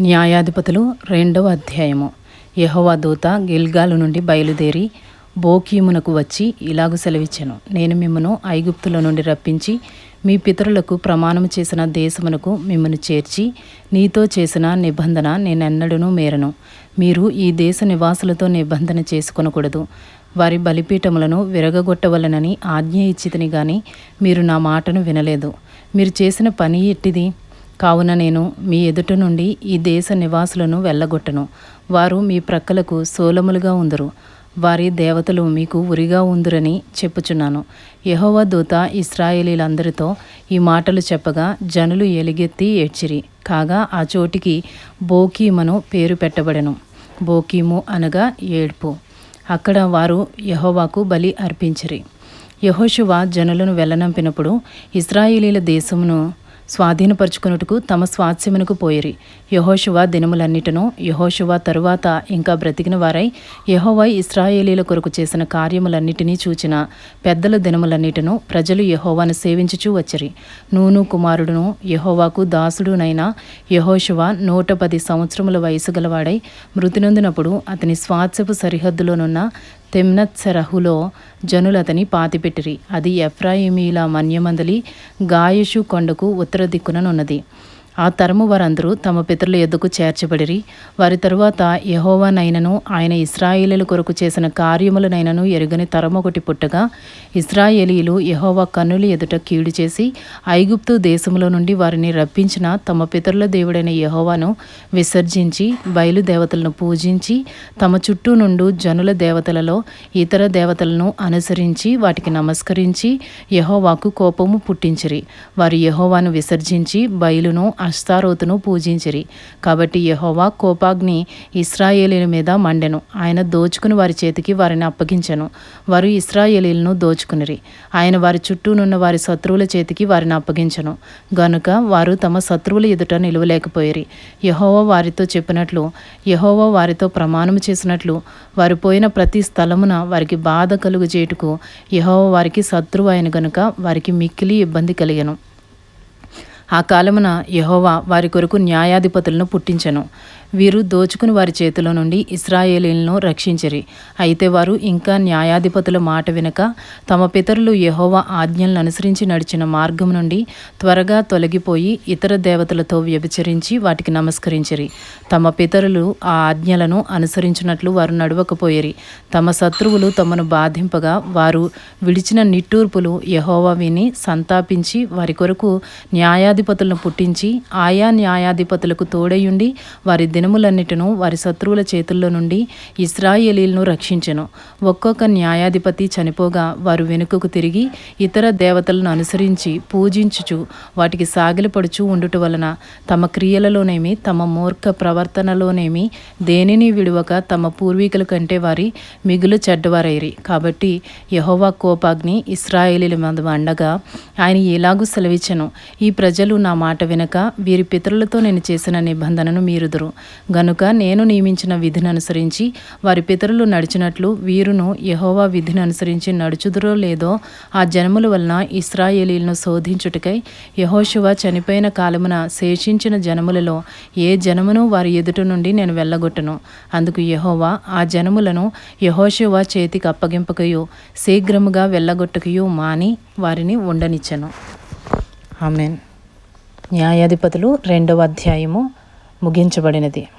న్యాయాధిపతులు రెండవ అధ్యాయము. యహోవా దూత గిల్గాలు నుండి బయలుదేరి బోకీమునకు వచ్చి ఇలాగు సెలవిచ్చాను. నేను మిమ్మను ఐగుప్తుల నుండి రప్పించి మీ పితరులకు ప్రమాణము చేసిన దేశమునకు మిమ్మను చేర్చి నీతో చేసిన నిబంధన నేనెన్నడూనూ మేరను. మీరు ఈ దేశ నివాసులతో నిబంధన చేసుకొనకూడదు. వారి బలిపీఠములను విరగగొట్టవలనని ఆజ్ఞ ఇచ్చితిని గాని మీరు నా మాటను వినలేదు. మీరు చేసిన పని ఎట్టిది? కావున నేను మీ ఎదుట నుండి ఈ దేశ నివాసులను వెళ్ళగొట్టను. వారు మీ ప్రక్కలకు సోలములుగా ఉందరు. వారి దేవతలు మీకు ఉరిగా ఉందురని చెప్పుచున్నాను. యహోవ దూత ఇస్రాయేలీలందరితో ఈ మాటలు చెప్పగా జనులు ఎలుగెత్తి ఏడ్చిరి. కాగా ఆ చోటికి బోకీమను పేరు పెట్టబడెను. బోకీము అనగా ఏడ్పు. అక్కడ వారు యహోవాకు బలి అర్పించిరి. యహోశువ జనులను వెళ్ళనంపినప్పుడు ఇస్రాయేలీల దేశమును స్వాధీనపరుచుకొనుటకు తమ స్వాస్థ్యమునకు పోయిరి. యహోశువ దినములన్నిటను యహోశువ తరువాత ఇంకా బ్రతికిన వారై యహోవై ఇస్రాయేలీల కొరకు చేసిన కార్యములన్నిటినీ చూచిన పెద్దల దినములన్నిటను ప్రజలు యహోవాను సేవించుచూ వచ్చిరి. నూను కుమారుడును యహోవాకు దాసుడునైన యహోశువ నూట పది సంవత్సరముల వయసు గలవాడై మృతి నొందినప్పుడు అతని స్వాస్థ్యపు సరిహద్దులోనున్న తెమ్నత్సరహులో జనులతని పాతిపెట్టిరి. అది ఎఫ్రాయిమీల మన్యమందలి గాయషు కొండకు ఉత్తర దిక్కుననున్నది ఆ తరము వారందరూ తమ పితరుల ఎద్దుకు చేర్చబడిరి. వారి తరువాత యహోవానైనను ఆయన ఇస్రాయేలీల కొరకు చేసిన కార్యములనైనను ఎరుగని తరం ఒకటి పుట్టగా ఇస్రాయేలీలు యహోవా కన్నుల ఎదుట కీడు చేసి ఐగుప్తు దేశములో నుండి వారిని రప్పించిన తమ పితరుల దేవుడైన యహోవాను విసర్జించి బయలుదేవతలను పూజించి తమ చుట్టూ నుండు జనుల దేవతలలో ఇతర దేవతలను అనుసరించి వాటికి నమస్కరించి యహోవాకు కోపము పుట్టించిరి. వారు యహోవాను విసర్జించి బయలును అస్తారోతును పూజించిరి. కాబట్టి యహోవా కోపాగ్ని ఇస్రాయేలీల మీద మండెను. ఆయన దోచుకుని వారి చేతికి వారిని అప్పగించెను. వారు ఇస్రాయేలీలను దోచుకునిరి. ఆయన వారి చుట్టూనున్న వారి శత్రువుల చేతికి వారిని అప్పగించెను. గనుక వారు తమ శత్రువుల ఎదుట నిలవలేకపోయిరి. యహోవా వారితో చెప్పినట్లు యహోవా వారితో ప్రమాణం చేసినట్లు వారు పోయిన ప్రతి స్థలమున వారికి బాధ కలుగు చేటుకు యహోవా వారికి శత్రువు అయిన గనుక వారికి మిక్కిలి ఇబ్బంది కలిగను. ఆ కాలమున యహోవా వారి కొరకు న్యాయాధిపతులను పుట్టించెను. వీరు దోచుకుని వారి చేతిలో నుండి ఇస్రాయేలీలను రక్షించిరి. అయితే వారు ఇంకా న్యాయాధిపతుల మాట వినక తమ పితరులు యహోవా ఆజ్ఞలను అనుసరించి నడిచిన మార్గం నుండి త్వరగా తొలగిపోయి ఇతర దేవతలతో వ్యభిచరించి వాటికి నమస్కరించిరి. తమ పితరులు ఆ ఆజ్ఞలను అనుసరించినట్లు వారు నడవకపోయేరి. తమ శత్రువులు తమను బాధింపగా వారు విడిచిన నిట్టూర్పులు యహోవా విని సంతాపించి వారి కొరకు న్యాయాధిపతులను పుట్టించి ఆయా న్యాయాధిపతులకు తోడయుండి వారి దినములన్నిటిను వారి శత్రువుల చేతుల్లో నుండి ఇస్రాయేలీలను రక్షించెను. ఒక్కొక్క న్యాయాధిపతి చనిపోగా వారు వెనుకకు తిరిగి ఇతర దేవతలను అనుసరించి పూజించుచు వాటికి సాగిలపడుచు ఉండుట వలన తమ క్రియలలోనేమి తమ మూర్ఖ ప్రవర్తనలోనేమి దేనిని విడువక తమ పూర్వీకుల కంటే వారి మిగులు చెడ్డవారైరి. కాబట్టి యహోవా కోపాగ్ని ఇస్రాయేలీల మీద అండగా ఆయన ఎలాగూ సెలవిచ్చను. ఈ ప్రజలు నా మాట వినక వీరి పితరులతో నేను చేసిన నిబంధనను మీరుదురు. గనుక నేను నియమించిన విధిని అనుసరించి వారి పితరులు నడిచినట్లు వీరును యహోవా విధిని అనుసరించి నడుచుదురో లేదో ఆ జనముల వలన ఇస్రాయేలీలను శోధించుటకై యహోశివ చనిపోయిన కాలమున శేషించిన జనములలో ఏ జనమును వారి ఎదుట నుండి నేను వెళ్ళగొట్టను. అందుకు యహోవా ఆ జనములను యహోశివ చేతికి అప్పగింపకయు శీఘ్రముగా వెళ్ళగొట్టకయు మాని వారిని ఉండనిచ్చను. ఆమెన్. న్యాయాధిపతులు రెండవ అధ్యాయము ముగించబడినది.